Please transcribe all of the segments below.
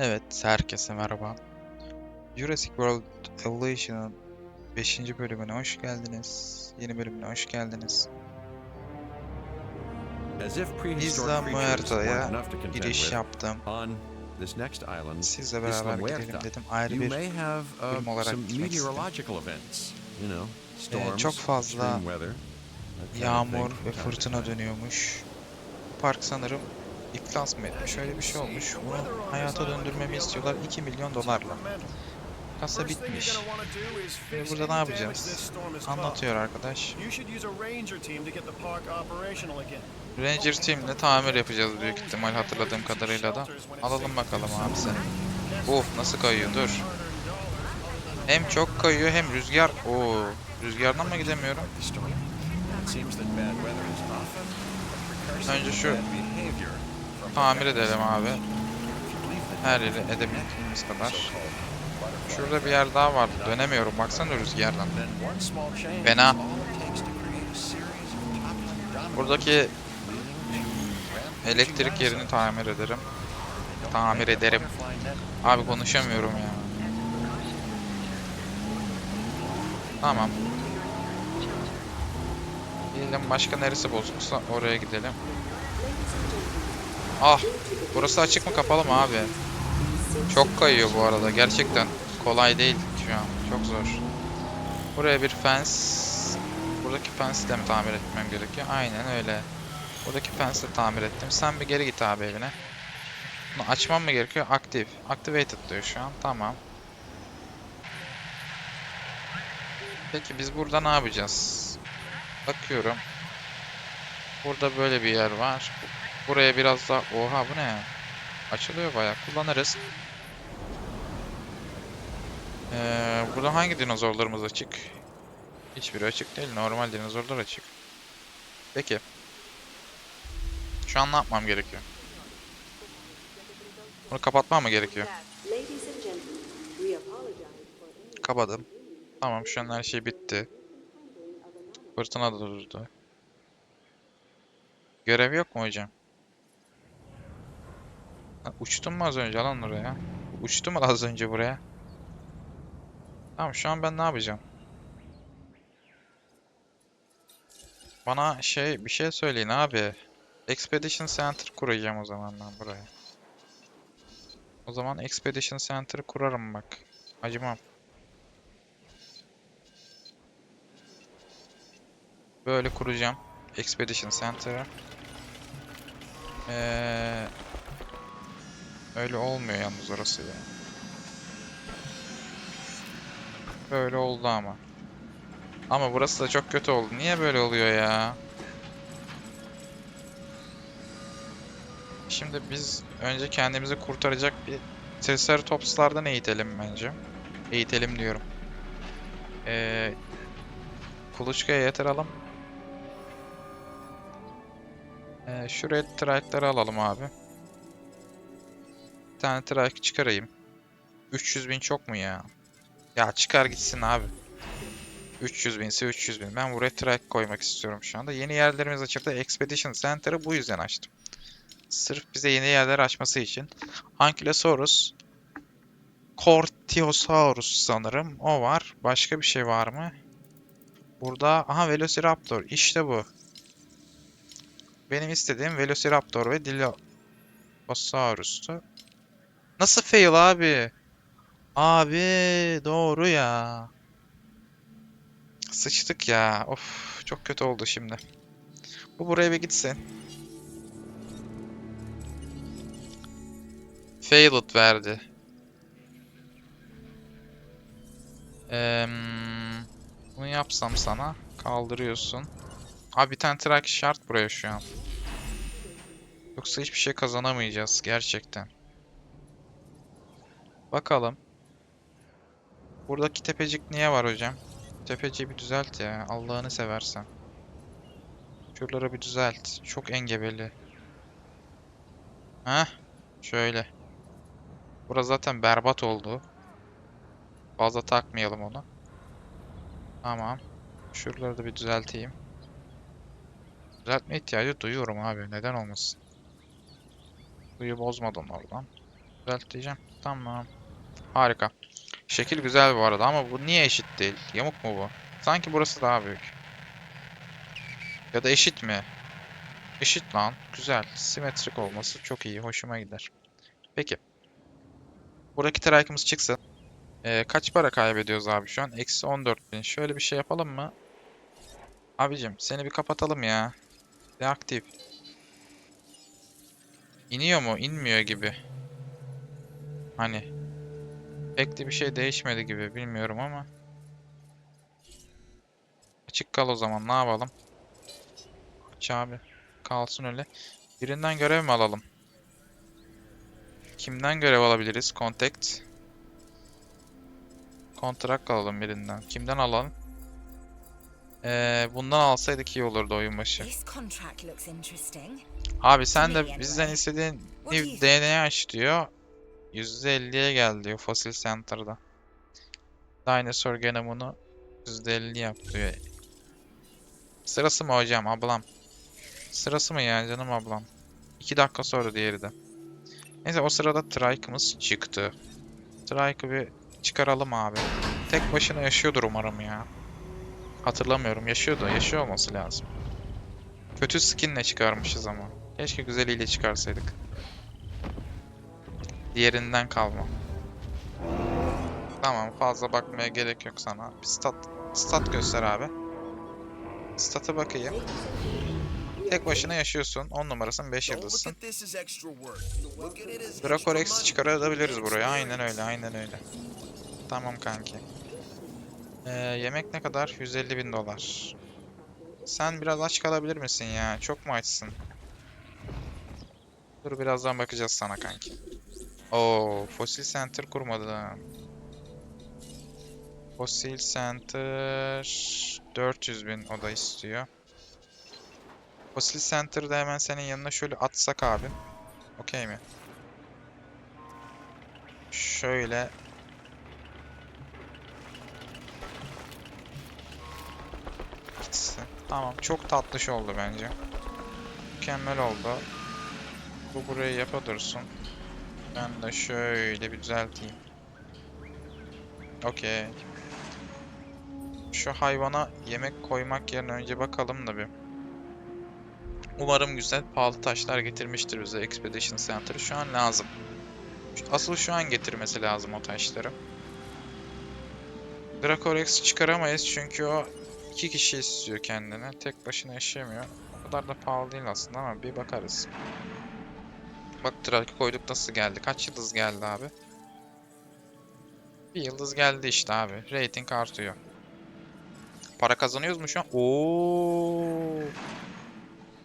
Evet, herkese merhaba. Jurassic World Evolution'ın 5. bölümüne hoş geldiniz. Yeni bölümüne hoş geldiniz. Isla Muerta'ya giriş yaptım. on this next island, Sizle beraber gidelim dedim. Ayrı bir uh, bölüm olarak gitmek istedim. Ee, çok fazla yağmur ve fırtına dönüyormuş. Park sanırım iflas mı etmiş? Öyle bir şey olmuş. Bunu hayata döndürmemi istiyorlar 2 milyon dolarla. Kasa bitmiş. Şimdi burada ne yapacağız? Anlatıyor arkadaş. Ranger Team'le tamir yapacağız büyük ihtimal hatırladığım kadarıyla da. Alalım bakalım abi seni. Of nasıl kayıyor dur. Hem çok kayıyor hem rüzgar. Oo rüzgardan mı gidemiyorum? Önce şu tamir edelim abi. Her yeri edebildiğimiz kadar. Şurada bir yer daha vardı. Dönemiyorum. Baksana rüzgardan. Fena. Buradaki elektrik yerini tamir ederim. Tamir ederim. Abi konuşamıyorum ya. Tamam. Gidelim başka neresi bozuksa oraya gidelim. Ah! Burası açık mı kapalı mı abi? Çok kayıyor bu arada. Gerçekten kolay değil şu an. Çok zor. Buraya bir fence. Buradaki fence'i de mi tamir etmem gerekiyor? Aynen öyle. Buradaki fence'i de tamir ettim. Sen bir geri git abi evine. Bunu açmam mı gerekiyor? Aktif. Activated diyor şu an. Tamam. Peki biz burada ne yapacağız? Bakıyorum. Burada böyle bir yer var. Buraya biraz daha... Oha bu ne? Açılıyor bayağı. Kullanırız. Ee, burada hangi dinozorlarımız açık? Hiçbiri açık değil. Normal dinozorlar açık. Peki. Şu an ne yapmam gerekiyor? Bunu kapatmam mı gerekiyor? Kapadım. Tamam şu an her şey bitti. Fırtına da durdu. Görev yok mu hocam? Ha, uçtum mu az önce lan oraya? Uçtum mu az önce buraya? Tamam şu an ben ne yapacağım? Bana şey bir şey söyleyin abi. Expedition Center kuracağım o zaman ben buraya. O zaman Expedition Center kurarım bak. Acımam. Böyle kuracağım. Expedition Center'ı. Ee, öyle olmuyor yalnız orası ya. Böyle oldu ama. Ama burası da çok kötü oldu. Niye böyle oluyor ya? Şimdi biz önce kendimizi kurtaracak bir Triceratops'lardan eğitelim bence. Eğitelim diyorum. Ee, kuluçkaya yatıralım. Ee, şuraya trike'ları alalım abi. Bir tane trike çıkarayım. 300 bin çok mu ya? Ya çıkar gitsin abi. 300 binse 300 bin. Ben buraya trike koymak istiyorum şu anda. Yeni yerlerimiz açıldı. Expedition Center'ı bu yüzden açtım. Sırf bize yeni yerler açması için. Ankylosaurus. Cortiosaurus sanırım. O var. Başka bir şey var mı? Burada aha Velociraptor. İşte bu. Benim istediğim Velociraptor ve Dilophosaurus'tu. Nasıl fail abi? Abi doğru ya. Sıçtık ya. Of çok kötü oldu şimdi. Bu buraya bir gitsin. Failed verdi. Eee, bunu yapsam sana kaldırıyorsun. Abi bir tane track şart buraya şu an. Yoksa hiçbir şey kazanamayacağız gerçekten. Bakalım. Buradaki tepecik niye var hocam? Tepeciği bir düzelt ya. Allah'ını seversen. Şuraları bir düzelt. Çok engebeli. Heh. Şöyle. Burası zaten berbat oldu. Fazla takmayalım onu. Tamam. Şuraları da bir düzelteyim. Düzeltme ihtiyacı duyuyorum abi. Neden olmasın? Suyu bozmadan oradan. Düzelteceğim. Tamam. Harika. Şekil güzel bu arada ama bu niye eşit değil? Yamuk mu bu? Sanki burası daha büyük. Ya da eşit mi? Eşit lan. Güzel. Simetrik olması çok iyi. Hoşuma gider. Peki. Buradaki trike'ımız çıksın. Ee, kaç para kaybediyoruz abi şu an? Eksi 14.000. Şöyle bir şey yapalım mı? Abicim seni bir kapatalım ya. Deaktif. İniyor mu? İnmiyor gibi. Hani. Pek de bir şey değişmedi gibi. Bilmiyorum ama. Açık kal o zaman. Ne yapalım? Aç abi. Kalsın öyle. Birinden görev mi alalım? Kimden görev alabiliriz? Contact. Kontrak alalım birinden. Kimden alalım? Ee, bundan alsaydık iyi olurdu oyun başı. Abi sen de bizden istediğin DNA aç diyor. %50'ye gel diyor Fossil Center'da. Dinosaur genomunu %50 yap. Sırası mı hocam ablam? Sırası mı ya canım ablam? 2 dakika sonra diğeri de. Neyse o sırada Trike'ımız çıktı. Trike'ı bir çıkaralım abi. Tek başına yaşıyordur umarım ya. Hatırlamıyorum. Yaşıyordu. Yaşıyor olması lazım. Kötü skinle çıkarmışız ama. Keşke güzeliyle çıkarsaydık. Diğerinden kalma. Tamam fazla bakmaya gerek yok sana. Bir stat, stat göster abi. Stat'a bakayım. Tek başına yaşıyorsun. 10 numarasın 5 Don't look yıldızsın. at this as extra work. Look at it as extra Dracorex money. çıkarabiliriz buraya. Aynen öyle, aynen öyle. Tamam kanki. Ee, yemek ne kadar? 150 bin dolar. Sen biraz aç kalabilir misin ya? Çok mu açsın? Dur birazdan bakacağız sana kanki. Oo, Fossil Center kurmadım. Fossil Center 400 bin o da istiyor. Fossil Center'da hemen senin yanına şöyle atsak abi. Okey mi? Şöyle gitsin. Tamam, çok tatlış oldu bence. Mükemmel oldu. Bu burayı yapa dursun. Ben de şöyle bir düzelteyim. Okey. Şu hayvana yemek koymak yerine önce bakalım da bir. Umarım güzel pahalı taşlar getirmiştir bize Expedition Center. Şu an lazım. Asıl şu an getirmesi lazım o taşları. Dracorex çıkaramayız çünkü o iki kişi istiyor kendine. Tek başına yaşayamıyor. O kadar da pahalı değil aslında ama bir bakarız. Bak Draco koyduk nasıl geldi? Kaç yıldız geldi abi? Bir yıldız geldi işte abi. Rating artıyor. Para kazanıyoruz mu şu an? Oo!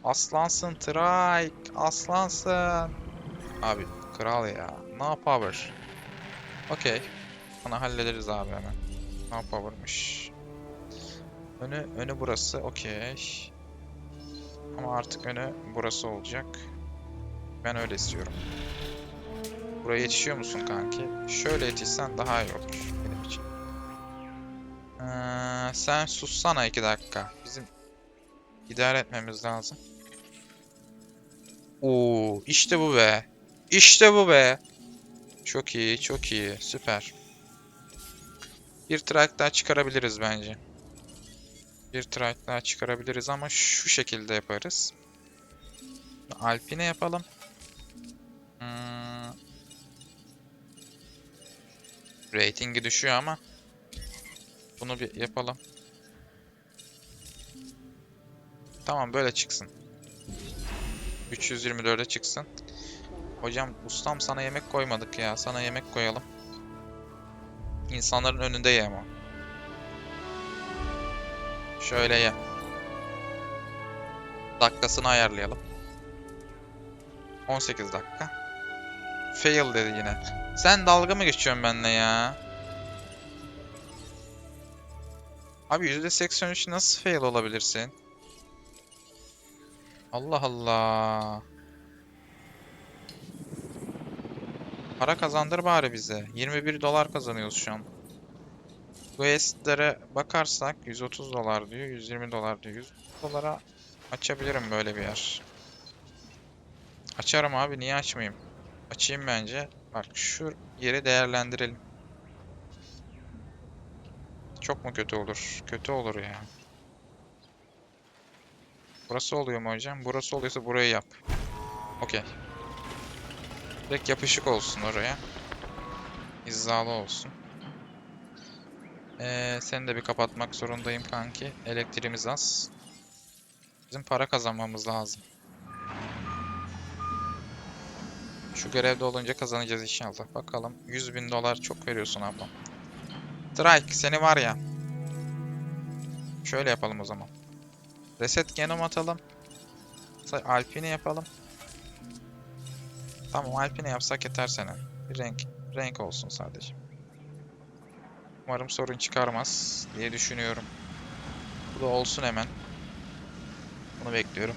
Aslansın Trike. Aslansın. Abi kral ya. No power. Okey. Onu hallederiz abi hemen. No power'mış. Önü, önü burası. Okey. Ama artık önü burası olacak. Ben öyle istiyorum. Buraya yetişiyor musun kanki? Şöyle yetişsen daha iyi olur benim için. Ee, sen sussana iki dakika. Bizim idare etmemiz lazım. Oo, işte bu be. İşte bu be. Çok iyi, çok iyi. Süper. Bir track daha çıkarabiliriz bence. Bir track daha çıkarabiliriz ama şu şekilde yaparız. Alpine yapalım. Hmm. Ratingi düşüyor ama bunu bir yapalım. Tamam böyle çıksın. 324'e çıksın. Hocam ustam sana yemek koymadık ya. Sana yemek koyalım. İnsanların önünde ye ama. Şöyle ye. Dakikasını ayarlayalım. 18 dakika. Fail dedi yine. Sen dalga mı geçiyorsun benimle ya? Abi %83 nasıl fail olabilirsin? Allah Allah. Para kazandır bari bize. 21 dolar kazanıyoruz şu an. Quest'lere bakarsak 130 dolar diyor, 120 dolar diyor. 100 dolara açabilirim böyle bir yer. Açarım abi, niye açmayayım? Açayım bence. Bak şu yeri değerlendirelim. Çok mu kötü olur? Kötü olur ya. Burası oluyor mu hocam? Burası oluyorsa burayı yap. Okey. Direkt yapışık olsun oraya. Hizalı olsun. Ee, seni de bir kapatmak zorundayım kanki. Elektriğimiz az. Bizim para kazanmamız lazım. Şu görevde olunca kazanacağız inşallah. Bakalım. 100 bin dolar çok veriyorsun ablam. Trike seni var ya. Şöyle yapalım o zaman. Reset genom atalım. Alpine yapalım. Tamam Alpine yapsak yeter sana. Bir renk. Renk olsun sadece. Umarım sorun çıkarmaz diye düşünüyorum. Bu da olsun hemen. Bunu bekliyorum.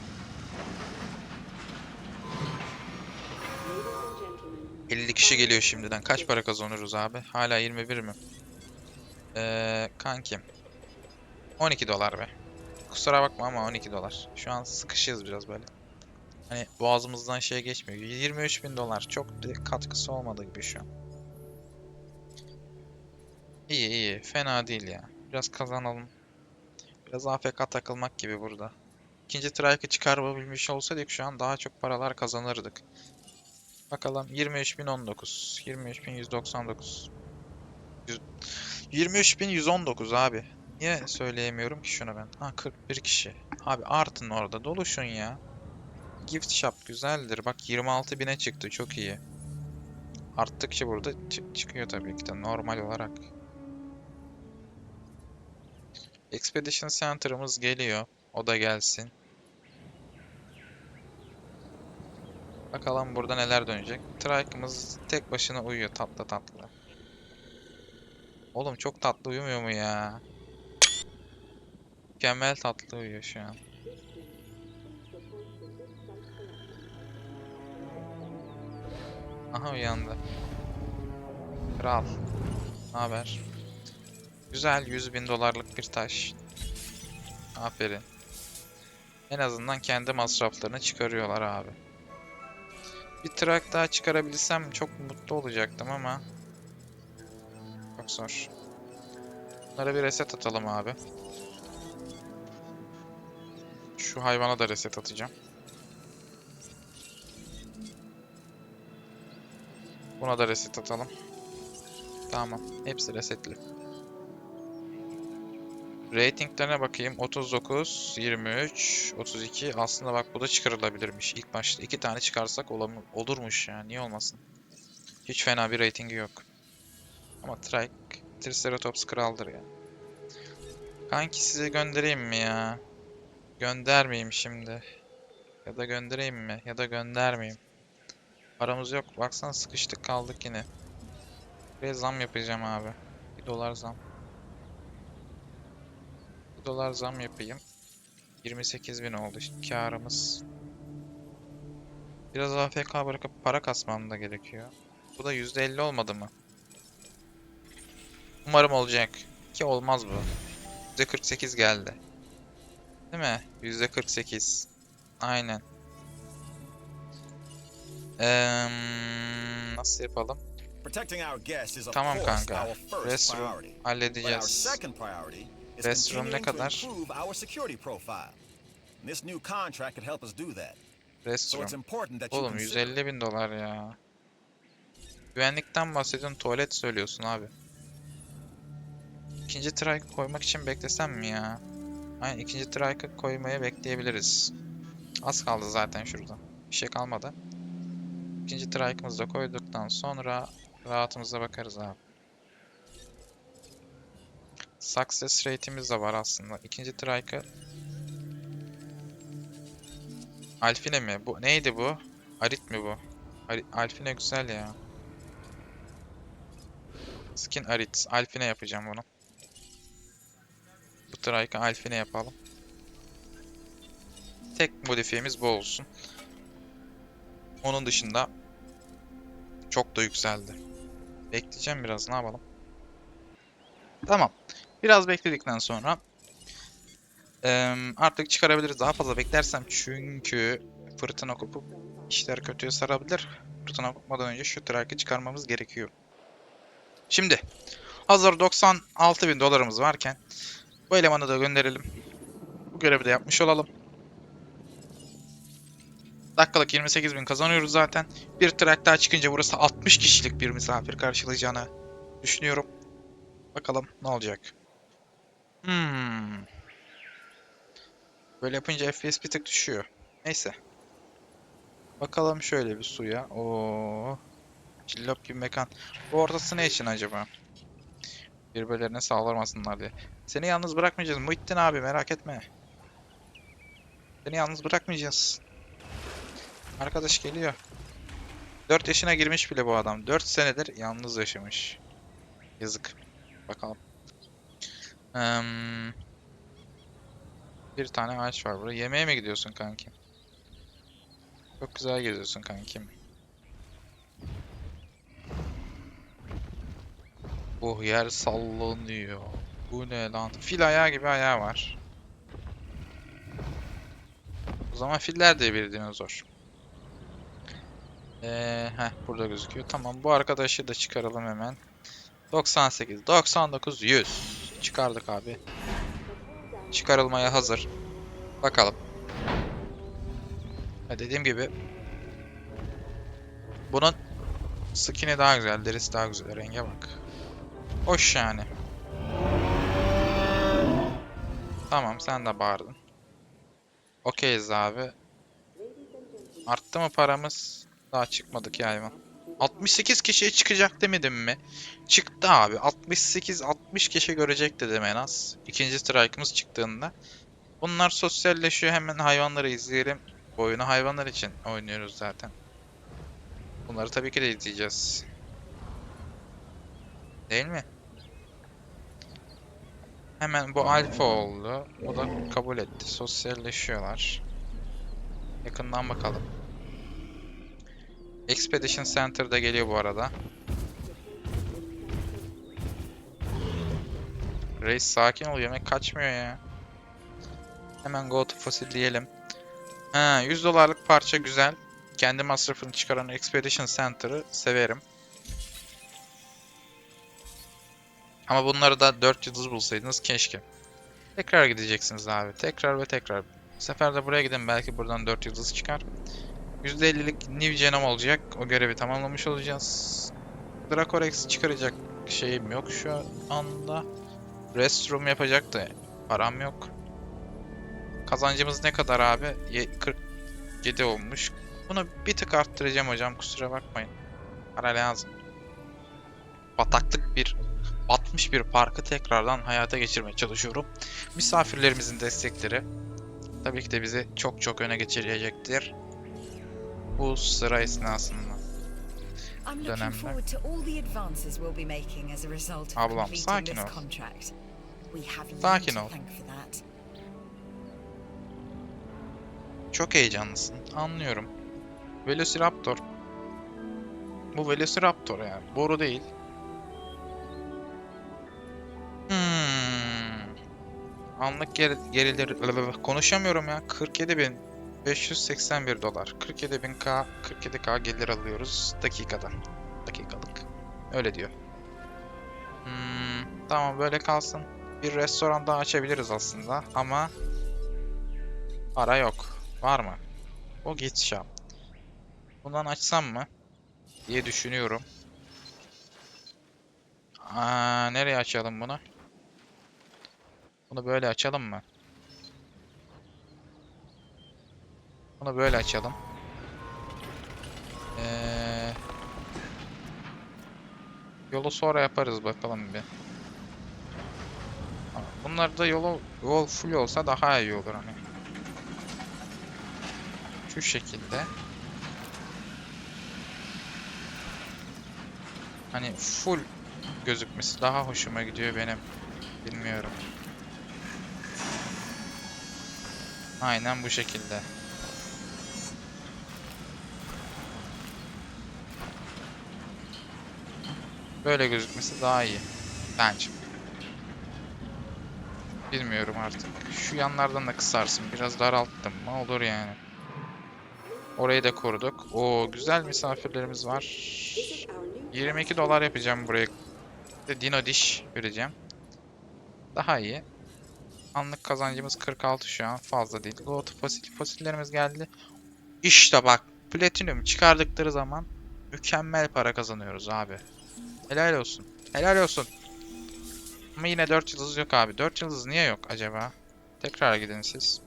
50 kişi geliyor şimdiden. Kaç para kazanırız abi? Hala 21 mi? Ee, kankim. 12 dolar be. Kusura bakma ama 12 dolar. Şu an sıkışığız biraz böyle. Hani boğazımızdan şey geçmiyor. 23 bin dolar. Çok bir katkısı olmadı gibi şu an. İyi iyi. Fena değil ya. Biraz kazanalım. Biraz AFK takılmak gibi burada. İkinci trike'ı çıkarabilmiş olsaydık şu an daha çok paralar kazanırdık. Bakalım 23.019. 23.199. Yüz- 23.119 abi. Niye söyleyemiyorum ki şunu ben? Ha 41 kişi. Abi artın orada doluşun ya. Gift shop güzeldir. Bak 26.000'e çıktı çok iyi. Arttıkça burada çı- çıkıyor tabii ki de normal olarak. Expedition Center'ımız geliyor. O da gelsin. Bakalım burada neler dönecek. Trike'ımız tek başına uyuyor tatlı tatlı. Oğlum çok tatlı uyumuyor mu ya? Mükemmel tatlı uyuyor şu an. Aha uyandı. Kral. Haber? Güzel 100 bin dolarlık bir taş. Aferin. En azından kendi masraflarını çıkarıyorlar abi. Bir trak daha çıkarabilsem çok mutlu olacaktım ama çok zor. Bunlara bir reset atalım abi. Şu hayvana da reset atacağım. Buna da reset atalım. Tamam. Hepsi resetli. Ratinglerine bakayım. 39, 23, 32. Aslında bak bu da çıkarılabilirmiş. İlk başta iki tane çıkarsak olam olurmuş yani. Niye olmasın? Hiç fena bir ratingi yok. Ama Trike, Triceratops kraldır ya. Kanki size göndereyim mi ya? Göndermeyeyim şimdi. Ya da göndereyim mi? Ya da göndermeyeyim. Paramız yok. Baksana sıkıştık kaldık yine. Buraya zam yapacağım abi. 1 dolar zam. 1 dolar zam yapayım. 28 bin oldu işte karımız. Biraz AFK bırakıp para kasmam da gerekiyor. Bu da %50 olmadı mı? Umarım olacak. Ki olmaz bu. %48 geldi. Değil mi? %48. Aynen. Eee, nasıl yapalım? Tamam kanka. Restroom halledeceğiz. Restroom ne kadar? improve our security profile. And this new contract could help us do that. So it's Restroom. Oğlum consider 150 bin dolar ya. Güvenlikten bahsediyorsun tuvalet söylüyorsun abi. İkinci trike koymak için beklesem mi ya? Aynen ikinci trike'ı koymaya bekleyebiliriz. Az kaldı zaten şurada. Bir şey kalmadı. İkinci trike'ımızı da koyduktan sonra rahatımıza bakarız abi. Success rate'imiz de var aslında. İkinci trike'ı Alfine mi? Bu neydi bu? Arit mi bu? Ari- Alfine güzel ya. Skin Arit. Alfine yapacağım bunu. Bu trike'ı Alfine yapalım. Tek modifiyemiz bu olsun. Onun dışında çok da yükseldi. Bekleyeceğim biraz ne yapalım. Tamam. Biraz bekledikten sonra artık çıkarabiliriz. Daha fazla beklersem çünkü fırtına kopup işler kötüye sarabilir. Fırtına kopmadan önce şu track'i çıkarmamız gerekiyor. Şimdi hazır 96 bin dolarımız varken bu elemanı da gönderelim. Bu görevi de yapmış olalım. Dakikalık 28 bin kazanıyoruz zaten. Bir track daha çıkınca burası 60 kişilik bir misafir karşılayacağını düşünüyorum. Bakalım ne olacak. Hmm. Böyle yapınca FPS bir tık düşüyor. Neyse. Bakalım şöyle bir suya. Oo. Cillop gibi mekan. Bu ortası ne için acaba? Birbirlerine saldırmasınlar diye. Seni yalnız bırakmayacağız Muhittin abi merak etme. Seni yalnız bırakmayacağız. Arkadaş geliyor. 4 yaşına girmiş bile bu adam. 4 senedir yalnız yaşamış. Yazık. Bakalım. Eee, bir tane ağaç var burada. Yemeğe mi gidiyorsun kankim? Çok güzel geziyorsun kankim. Oh yer sallanıyor. Bu ne lan? Fil ayağı gibi ayağı var. O zaman filler de bir dinozor. Ee, heh, burada gözüküyor. Tamam bu arkadaşı da çıkaralım hemen. 98, 99, 100. Çıkardık abi. Çıkarılmaya hazır. Bakalım. Ha, dediğim gibi bunun skin'i daha güzel, derisi daha güzel. Renge bak. Hoş yani. Tamam sen de bağırdın. Okeyiz abi. Arttı mı paramız? Daha çıkmadık ya hayvan. 68 kişiye çıkacak demedim mi? Çıktı abi. 68-60 kişi görecek dedim en az. İkinci strike'ımız çıktığında. Bunlar sosyalleşiyor. Hemen hayvanları izleyelim. Bu oyunu hayvanlar için oynuyoruz zaten. Bunları tabii ki de izleyeceğiz. Değil mi? Hemen bu alfa oldu. O da kabul etti. Sosyalleşiyorlar. Yakından bakalım. Expedition Center'da geliyor bu arada. Reis sakin ol yemek kaçmıyor ya. Hemen go to fossil diyelim. Ha 100 dolarlık parça güzel. Kendi masrafını çıkaran Expedition Center'ı severim. Ama bunları da 4 yıldız bulsaydınız keşke. Tekrar gideceksiniz abi. Tekrar ve tekrar. Bu sefer de buraya gidin belki buradan 4 yıldız çıkar. %50'lik New Genome olacak. O görevi tamamlamış olacağız. Dracorex çıkaracak şeyim yok şu anda. Restroom yapacak da param yok. Kazancımız ne kadar abi? Ye- 47 olmuş. Bunu bir tık arttıracağım hocam kusura bakmayın. Para lazım. Bataklık bir batmış bir parkı tekrardan hayata geçirmeye çalışıyorum. Misafirlerimizin destekleri tabii ki de bizi çok çok öne geçirecektir. Bu sıra esnasında. Of Ablam, sakin this ol. contract. We have you Sakin ol. Çok heyecanlısın. Anlıyorum. Velociraptor. Bu Velociraptor yani. Boru değil. Hmm. Anlık ger gerilir... Konuşamıyorum ya. 47.581 dolar. 47.000k, 47k gelir alıyoruz dakikada. Dakikalık. Öyle diyor. Hmm, tamam böyle kalsın. Bir restoran daha açabiliriz aslında ama para yok. Var mı? O git shop. Bundan açsam mı? Diye düşünüyorum. Aa, nereye açalım bunu? Bunu böyle açalım mı? Bunu böyle açalım. Ee, yolu sonra yaparız bakalım bir. Bunlar da yolu yol full olsa daha iyi olur hani. Şu şekilde. Hani full gözükmesi daha hoşuma gidiyor benim. Bilmiyorum. Aynen bu şekilde. Böyle gözükmesi daha iyi. Bence. Bilmiyorum artık. Şu yanlardan da kısarsın. Biraz daralttım mı olur yani. Orayı da kurduk. Oo güzel misafirlerimiz var. This is our new 22 dolar yapacağım buraya. De Dino diş vereceğim. Daha iyi. Anlık kazancımız 46 şu an. Fazla değil. Gold fosil fosillerimiz geldi. İşte bak. Platinum çıkardıkları zaman mükemmel para kazanıyoruz abi. Helal olsun. Helal olsun. Ama yine 4 yıldız yok abi. 4 yıldız niye yok acaba? Tekrar gidin siz.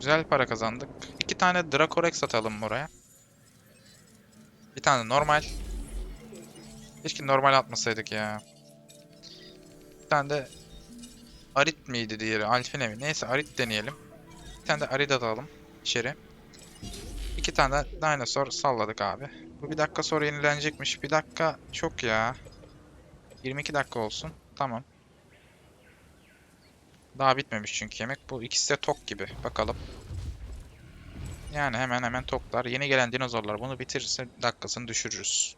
Güzel para kazandık. İki tane Dracorex atalım buraya. Bir tane normal. Keşke normal atmasaydık ya. Bir tane de Arit miydi diğeri? Alfine mi? Neyse Arit deneyelim. Bir tane de Arit atalım içeri. İki tane de Dinosaur salladık abi. Bir dakika sonra yenilenecekmiş. Bir dakika çok ya. 22 dakika olsun. Tamam. Daha bitmemiş çünkü yemek. Bu ikisi de tok gibi. Bakalım. Yani hemen hemen toklar. Yeni gelen dinozorlar bunu bitirirse dakikasını düşürürüz.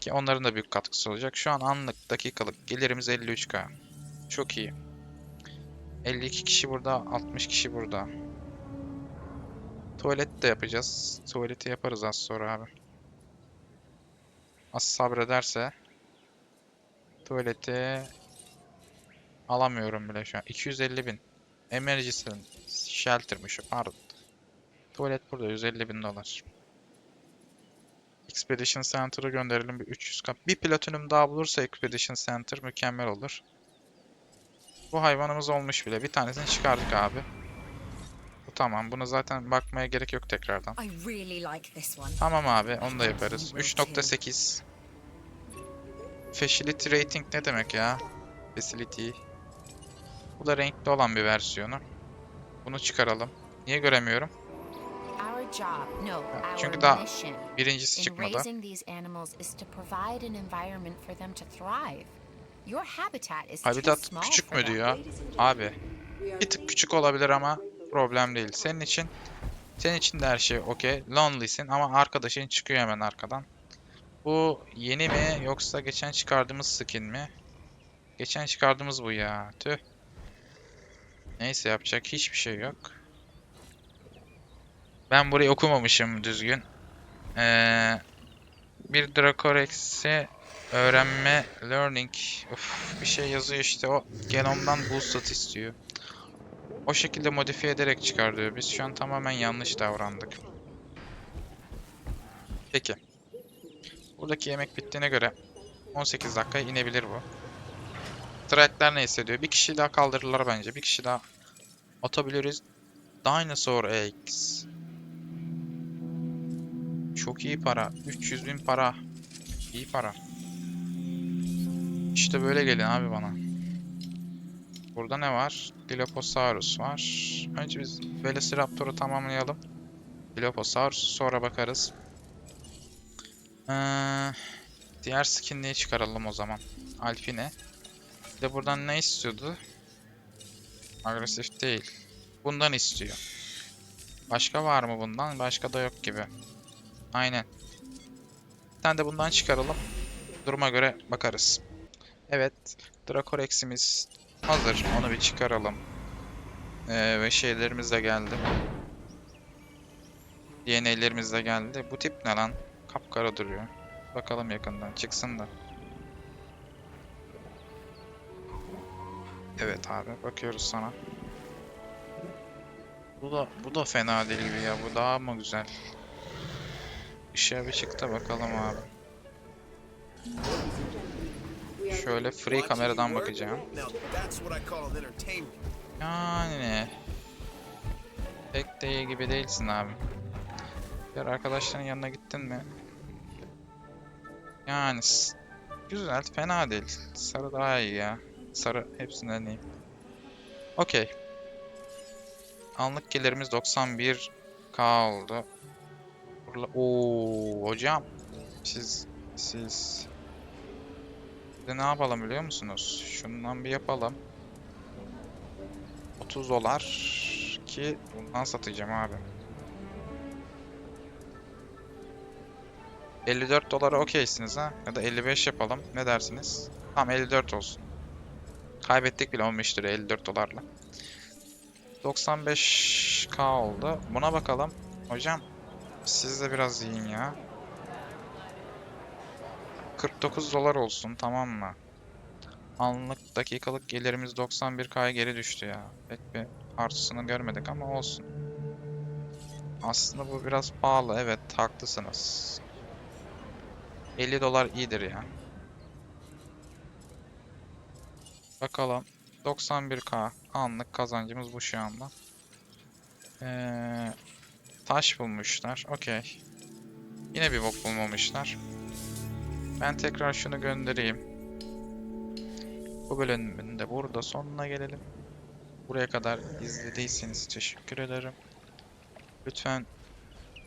Ki onların da büyük katkısı olacak. Şu an anlık dakikalık gelirimiz 53k. Çok iyi. 52 kişi burada, 60 kişi burada. Tuvalet de yapacağız. Tuvaleti yaparız az sonra abi. Az sabrederse tuvaleti alamıyorum bile şu an. 250 bin. Emergency shelter'mış pardon. Tuvalet burada 150 bin dolar. Expedition Center'a gönderelim bir 300 kap. Bir platinum daha bulursa Expedition Center mükemmel olur. Bu hayvanımız olmuş bile. Bir tanesini çıkardık abi. Tamam. Bunu zaten bakmaya gerek yok tekrardan. Tamam abi onu da yaparız. 3.8 Facility rating ne demek ya? Facility. Bu da renkli olan bir versiyonu. Bunu çıkaralım. Niye göremiyorum? Çünkü daha Birincisi in çıkmadı. habitat küçük mü diyor? Abi bir tık küçük olabilir ama problem değil. Senin için senin için de her şey okey. Lonely'sin ama arkadaşın çıkıyor hemen arkadan. Bu yeni mi yoksa geçen çıkardığımız skin mi? Geçen çıkardığımız bu ya. Tüh. Neyse yapacak hiçbir şey yok. Ben burayı okumamışım düzgün. Ee, bir Dracorex'i öğrenme, learning. Uf, bir şey yazıyor işte o genomdan boosted istiyor. O şekilde modifiye ederek çıkar diyor. Biz şu an tamamen yanlış davrandık. Peki. Buradaki yemek bittiğine göre 18 dakikaya inebilir bu. Trackler ne hissediyor? Bir kişi daha kaldırırlar bence. Bir kişi daha atabiliriz. Dinosaur Eggs. Çok iyi para. 300 bin para. İyi para. İşte böyle gelin abi bana. Burada ne var? Dilophosaurus var. Önce biz Velociraptor'u tamamlayalım. Dilophosaurus sonra bakarız. Ee, diğer skinliği çıkaralım o zaman. Alpine. Bir de buradan ne istiyordu? Agresif değil. Bundan istiyor. Başka var mı bundan? Başka da yok gibi. Aynen. Bir tane de bundan çıkaralım. Duruma göre bakarız. Evet. Dracorex'imiz hazır. Onu bir çıkaralım. Ee, ve şeylerimiz de geldi. DNA'lerimiz de geldi. Bu tip ne lan? Kapkara duruyor. Bakalım yakından. Çıksın da. Evet abi. Bakıyoruz sana. Bu da bu da fena değil gibi ya. Bu daha mı güzel? Işığa bir çık da bakalım abi. Şöyle free kameradan bakacağım. Yani pek de iyi gibi değilsin abi. Diğer arkadaşların yanına gittin mi? Yani güzel, fena değil. Sarı daha iyi ya. Sarı hepsinden iyi. Okey. Anlık gelirimiz 91k oldu. Oo hocam. Siz siz de ne yapalım biliyor musunuz? Şundan bir yapalım. 30 dolar ki bundan satacağım abi. 54 dolara okeysiniz ha? Ya da 55 yapalım. Ne dersiniz? Tamam 54 olsun. Kaybettik bile 15 lira 54 dolarla. 95k oldu. Buna bakalım. Hocam siz de biraz yiyin ya. 49 dolar olsun tamam mı? Anlık dakikalık gelirimiz 91k'ya geri düştü ya. Pek bir artısını görmedik ama olsun. Aslında bu biraz pahalı evet haklısınız. 50 dolar iyidir ya. Bakalım. 91k anlık kazancımız bu şu anda. Ee, taş bulmuşlar. Okey. Yine bir bok bulmamışlar. Ben tekrar şunu göndereyim. Bu bölümün de burada sonuna gelelim. Buraya kadar izlediyseniz teşekkür ederim. Lütfen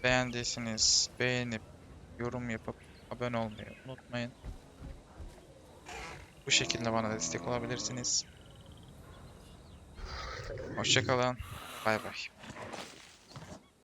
beğendiyseniz beğenip yorum yapıp abone olmayı unutmayın. Bu şekilde bana destek olabilirsiniz. Hoşçakalın. Bay bay.